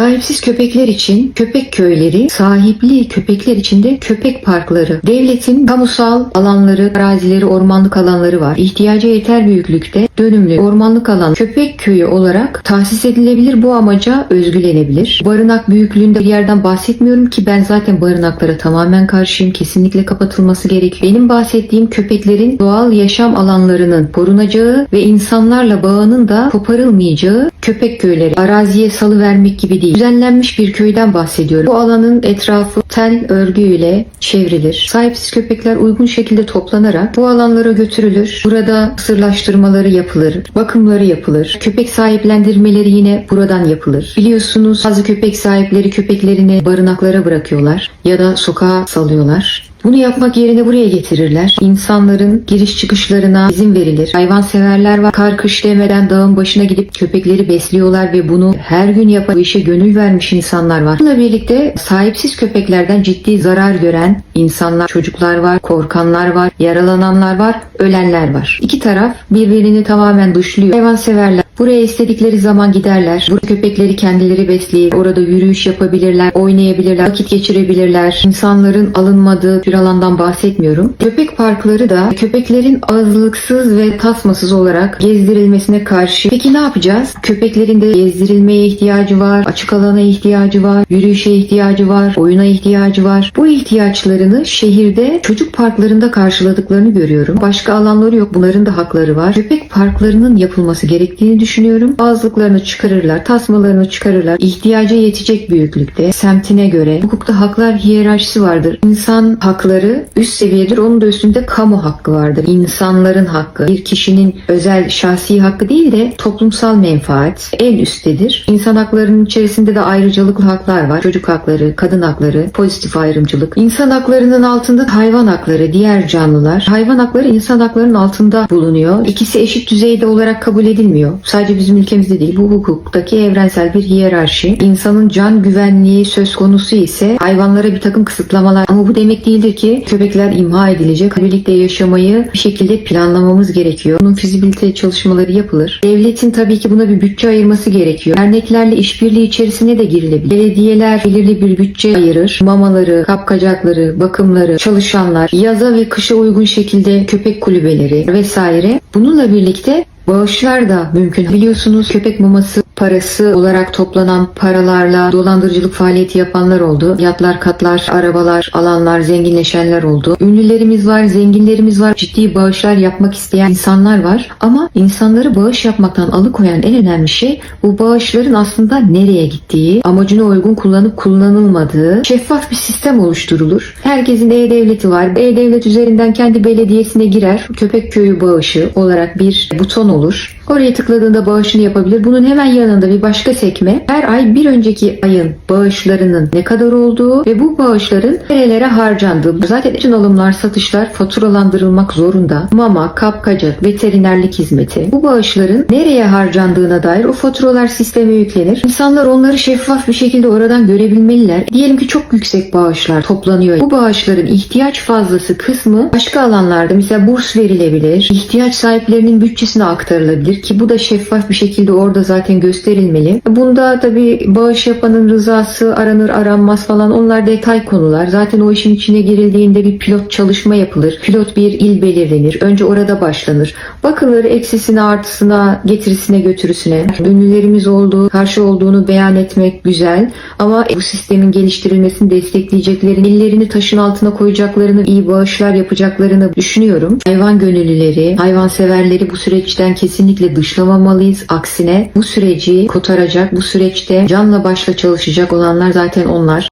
Sahipsiz köpekler için köpek köyleri, sahipli köpekler için de köpek parkları. Devletin kamusal alanları, arazileri, ormanlık alanları var. İhtiyaca yeter büyüklükte dönümlü ormanlık alan köpek köyü olarak tahsis edilebilir. Bu amaca özgülenebilir. Barınak büyüklüğünde bir yerden bahsetmiyorum ki ben zaten barınaklara tamamen karşıyım. Kesinlikle kapatılması gerekiyor. Benim bahsettiğim köpeklerin doğal yaşam alanlarının korunacağı ve insanlarla bağının da koparılmayacağı köpek köyleri. Araziye salı vermek gibi değil. Düzenlenmiş bir köyden bahsediyorum. Bu alanın etrafı tel örgüyle çevrilir. Sahipsiz köpekler uygun şekilde toplanarak bu alanlara götürülür. Burada sırlaştırmaları yapılır. Bakımları yapılır. Köpek sahiplendirmeleri yine buradan yapılır. Biliyorsunuz bazı köpek sahipleri köpeklerini barınaklara bırakıyorlar ya da sokağa salıyorlar. Bunu yapmak yerine buraya getirirler. İnsanların giriş çıkışlarına izin verilir. Hayvanseverler var. Kar kış demeden dağın başına gidip köpekleri besliyorlar ve bunu her gün yapan işe gönül vermiş insanlar var. Bununla birlikte sahipsiz köpeklerden ciddi zarar gören insanlar, çocuklar var, korkanlar var, yaralananlar var, ölenler var. İki taraf birbirini tamamen dışlıyor. Hayvanseverler Buraya istedikleri zaman giderler. Bu köpekleri kendileri besleyip orada yürüyüş yapabilirler, oynayabilirler, vakit geçirebilirler. İnsanların alınmadığı bir alandan bahsetmiyorum. Köpek parkları da köpeklerin azlıksız ve tasmasız olarak gezdirilmesine karşı. Peki ne yapacağız? Köpeklerin de gezdirilmeye ihtiyacı var, açık alana ihtiyacı var, yürüyüşe ihtiyacı var, oyuna ihtiyacı var. Bu ihtiyaçlarını şehirde çocuk parklarında karşıladıklarını görüyorum. Başka alanları yok. Bunların da hakları var. Köpek parklarının yapılması gerektiğini düşünüyorum. Bazılıklarını çıkarırlar, tasmalarını çıkarırlar. İhtiyaca yetecek büyüklükte, semtine göre. Hukukta haklar hiyerarşisi vardır. İnsan hakları üst seviyedir. Onun da üstünde kamu hakkı vardır. İnsanların hakkı. Bir kişinin özel şahsi hakkı değil de toplumsal menfaat en üsttedir. İnsan haklarının içerisinde de ayrıcalıklı haklar var. Çocuk hakları, kadın hakları, pozitif ayrımcılık. İnsan haklarının altında hayvan hakları, diğer canlılar. Hayvan hakları insan haklarının altında bulunuyor. İkisi eşit düzeyde olarak kabul edilmiyor. Sadece bizim ülkemizde değil, bu hukuktaki evrensel bir hiyerarşi. İnsanın can güvenliği söz konusu ise hayvanlara bir takım kısıtlamalar. Ama bu demek değildir ki köpekler imha edilecek. Birlikte yaşamayı bir şekilde planlamamız gerekiyor. Bunun fizibilite çalışmaları yapılır. Devletin tabii ki buna bir bütçe ayırması gerekiyor. Derneklerle işbirliği içerisine de girilebilir. Belediyeler belirli bir bütçe ayırır. Mamaları, kapkacakları, bakımları, çalışanlar, yaza ve kışa uygun şekilde köpek kulübeleri vesaire. Bununla birlikte Bağışlar da mümkün. Biliyorsunuz köpek maması parası olarak toplanan paralarla dolandırıcılık faaliyeti yapanlar oldu. Yatlar, katlar, arabalar, alanlar, zenginleşenler oldu. Ünlülerimiz var, zenginlerimiz var. Ciddi bağışlar yapmak isteyen insanlar var. Ama insanları bağış yapmaktan alıkoyan en önemli şey bu bağışların aslında nereye gittiği, amacına uygun kullanıp kullanılmadığı şeffaf bir sistem oluşturulur. Herkesin e-devleti var. E-devlet üzerinden kendi belediyesine girer. Köpek köyü bağışı olarak bir buton olur. Oraya tıkladığında bağışını yapabilir. Bunun hemen yanında bir başka sekme her ay bir önceki ayın bağışlarının ne kadar olduğu ve bu bağışların nerelere harcandığı. Zaten bütün alımlar, satışlar faturalandırılmak zorunda. Mama, kapkacak, veterinerlik hizmeti. Bu bağışların nereye harcandığına dair o faturalar sisteme yüklenir. İnsanlar onları şeffaf bir şekilde oradan görebilmeliler. Diyelim ki çok yüksek bağışlar toplanıyor. Bu bağışların ihtiyaç fazlası kısmı başka alanlarda mesela burs verilebilir. İhtiyaç sahiplerinin bütçesine aktarılabilir ki bu da şeffaf bir şekilde orada zaten gösterilmeli. Bunda tabi bağış yapanın rızası aranır aranmaz falan onlar detay konular. Zaten o işin içine girildiğinde bir pilot çalışma yapılır. Pilot bir il belirlenir. Önce orada başlanır. Bakılır eksisine artısına getirisine götürüsüne. Ünlülerimiz olduğu karşı olduğunu beyan etmek güzel ama bu sistemin geliştirilmesini destekleyeceklerini ellerini taşın altına koyacaklarını iyi bağışlar yapacaklarını düşünüyorum. Hayvan gönüllüleri, hayvanseverleri bu süreçten kesinlikle dışlamamalıyız. Aksine bu süreci kotaracak, bu süreçte canla başla çalışacak olanlar zaten onlar.